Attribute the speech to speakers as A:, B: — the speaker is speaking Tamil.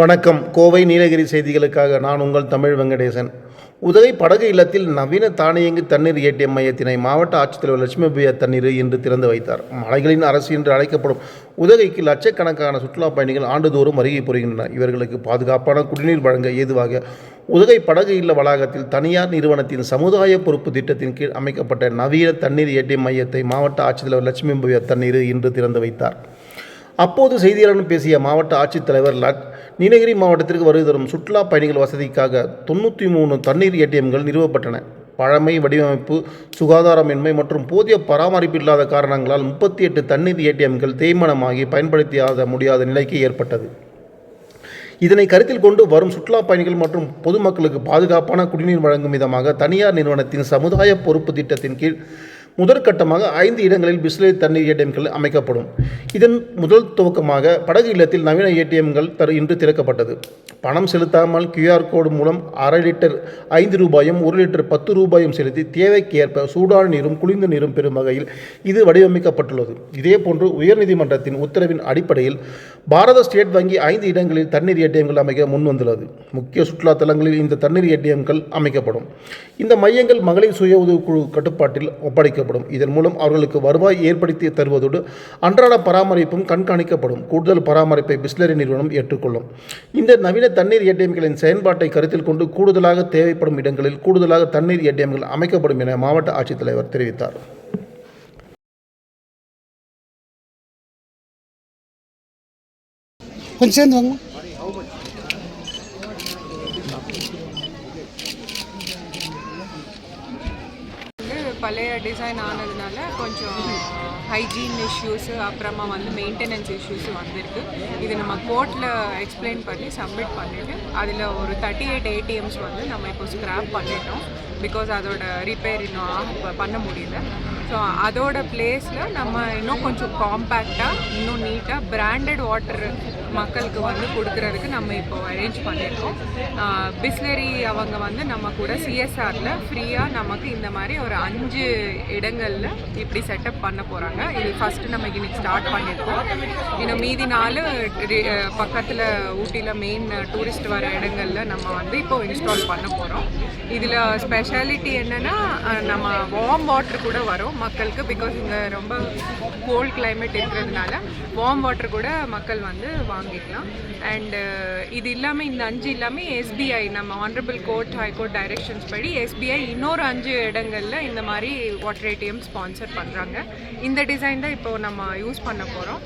A: வணக்கம். கோவை நீலகிரி செய்திகளுக்காக நான் உங்கள் தமிழ் வெங்கடேசன். உதகை படகு இல்லத்தில் நவீன தானியங்கு தண்ணீர் ஏடிஎம் மையத்தினை மாவட்ட ஆட்சித்தலைவர் லட்சுமி பிரியா தண்ணீர் இன்று திறந்து வைத்தார். மலைகளின் அரசு என்று அழைக்கப்படும் உதகைக்கு லட்சக்கணக்கான சுற்றுலாப் பயணிகள் ஆண்டுதோறும் வருகை புரிகின்றனர். இவர்களுக்கு பாதுகாப்பான குடிநீர் வழங்க ஏதுவாக உதகை படகு இல்ல வளாகத்தில் தனியார் நிறுவனத்தின் சமுதாய பொறுப்பு திட்டத்தின் கீழ் அமைக்கப்பட்ட நவீன தண்ணீர் ஏடிஎம் மையத்தை மாவட்ட ஆட்சித்தலைவர் லட்சுமி பிரியா தண்ணீர் இன்று திறந்து வைத்தார். அப்போது செய்தியாளர்களிடம் பேசிய மாவட்ட ஆட்சித்தலைவர் லட் நீலகிரி மாவட்டத்திற்கு வருகை தரும் சுற்றுலா பயணிகள் வசதிக்காக தொண்ணூற்றி மூணு தண்ணீர் ஏடிஎம்கள் நிறுவப்பட்டன. பழமை வடிவமைப்பு சுகாதாரமின்மை மற்றும் போதிய பராமரிப்பு இல்லாத காரணங்களால் முப்பத்தி எட்டு தண்ணீர் ஏடிஎம்கள் தேய்மானமாகி பயன்படுத்தியாத முடியாத நிலைக்கு ஏற்பட்டது. இதனை கருத்தில் கொண்டு வரும் சுற்றுலா பயணிகள் மற்றும் பொதுமக்களுக்கு பாதுகாப்பான குடிநீர் வழங்கும் விதமாக தனியார் நிறுவனத்தின் சமுதாய பொறுப்பு திட்டத்தின் கீழ் முதற்கட்டமாக ஐந்து இடங்களில் பிஸ்லரி தண்ணீர் ஏடிஎம்கள் அமைக்கப்படும். இதன் முதல் துவக்கமாக படகு இல்லத்தில் நவீன ஏடிஎம்கள் தரு இன்று திறக்கப்பட்டது. பணம் செலுத்தாமல் கியூஆர் கோடு மூலம் அரை லிட்டர் ஐந்து ரூபாயும் ஒரு லிட்டர் பத்து ரூபாயும் செலுத்தி தேவைக்கு ஏற்ப சூடான நீரும் குளிர்ந்த நீரும் பெறும் வகையில் இது வடிவமைக்கப்பட்டுள்ளது. இதேபோன்று உயர்நீதிமன்றத்தின் உத்தரவின் அடிப்படையில் பாரத ஸ்டேட் வங்கி ஐந்து இடங்களில் தண்ணீர் ஏடிஎம்கள் அமைக்க முன்வந்துள்ளது. முக்கிய சுற்றுலா தலங்களில் இந்த தண்ணீர் ஏடிஎம்கள் அமைக்கப்படும். இந்த மையங்கள் மகளிர் சுய உதவிக்குழு கட்டுப்பாட்டில் ஒப்படைக்கப்படும் இதன் மூலம் அவர்களுக்கு வருவாய் ஏற்படுத்தி தருவதோடு அன்றாட பராமரிப்பும் கண்காணிக்கப்படும். கூடுதல் பராமரிப்பை பிஸ்லரி நிறுவனம் ஏற்றுக்கொள்ளும். இந்த நவீன தண்ணீர் ஏடிஎம்களின் செயல்பாட்டை கருத்தில் கொண்டு கூடுதலாக தேவைப்படும் இடங்களில் கூடுதலாக தண்ணீர் ஏடிஎம்கள் அமைக்கப்படும் என மாவட்ட ஆட்சித்தலைவர் தெரிவித்தார்.
B: கொஞ்சம் சேர்ந்து வாங்க.
C: பழைய டிசைன் ஆனதுனால கொஞ்சம் ஹைஜீன் இஷ்யூஸு அப்புறமா வந்து மெயின்டெனன்ஸ் இஷ்யூஸ் வந்திருக்கு. இது நம்ம கோர்ட்டில் எக்ஸ்பிளைன் பண்ணி சப்மிட் பண்ணிவிட்டு அதில் ஒரு தேர்ட்டி எயிட் ஏடிஎம்ஸ் வந்து நம்ம இப்போ ஸ்க்ராப் பண்ணிட்டோம். பிகாஸ் அதோட ரிப்பேர் இன்னும் பண்ண முடியல. ஸோ அதோட பிளேஸில் நம்ம இன்னும் கொஞ்சம் காம்பேக்டாக இன்னும் நீட்டாக பிராண்டட் வாட்டர் மக்களுக்கு வந்து கொடுக்கறதுக்கு நம்ம இப்போ அரேஞ்ச் பண்ணியிருக்கோம் பிஸ்லரி அவங்க வந்து நம்ம கூட சிஎஸ்ஆரில் ஃப்ரீயாக நமக்கு இந்த மாதிரி ஒரு அஞ்சு இடங்களில் இப்படி செட்டப் பண்ண போகிறாங்க இது ஃபஸ்ட்டு நம்ம இன்னைக்கு ஸ்டார்ட் பண்ணியிருக்கோம் இன்னும் மீதி நாலு பக்கத்தில் ஊட்டியில் மெயின் டூரிஸ்ட் வர இடங்களில் நம்ம வந்து இப்போ இன்ஸ்டால் பண்ண போகிறோம் இதில் ஸ்பெஷாலிட்டி என்னென்னா நம்ம வார்ம் வாட்டர் கூட வரும். மக்களுக்கு பிகாஸ் இங்கே ரொம்ப கோல்ட் கிளைமேட் இருக்கிறதுனால வார்ம் வாட்டர் கூட மக்கள் வந்து வாங்கிக்கலாம். அண்டு uh, இது இல்லாமல் இந்த அஞ்சு இல்லாமல் எஸ்பிஐ நம்ம honourable court high court directions படி எஸ்பிஐ இன்னொரு அஞ்சு இடங்களில் இந்த மாதிரி வாட்டர் ஏடிஎம் ஸ்பான்சர் பண்ணுறாங்க இந்த டிசைன் தான் இப்போ நம்ம யூஸ் பண்ண போகிறோம்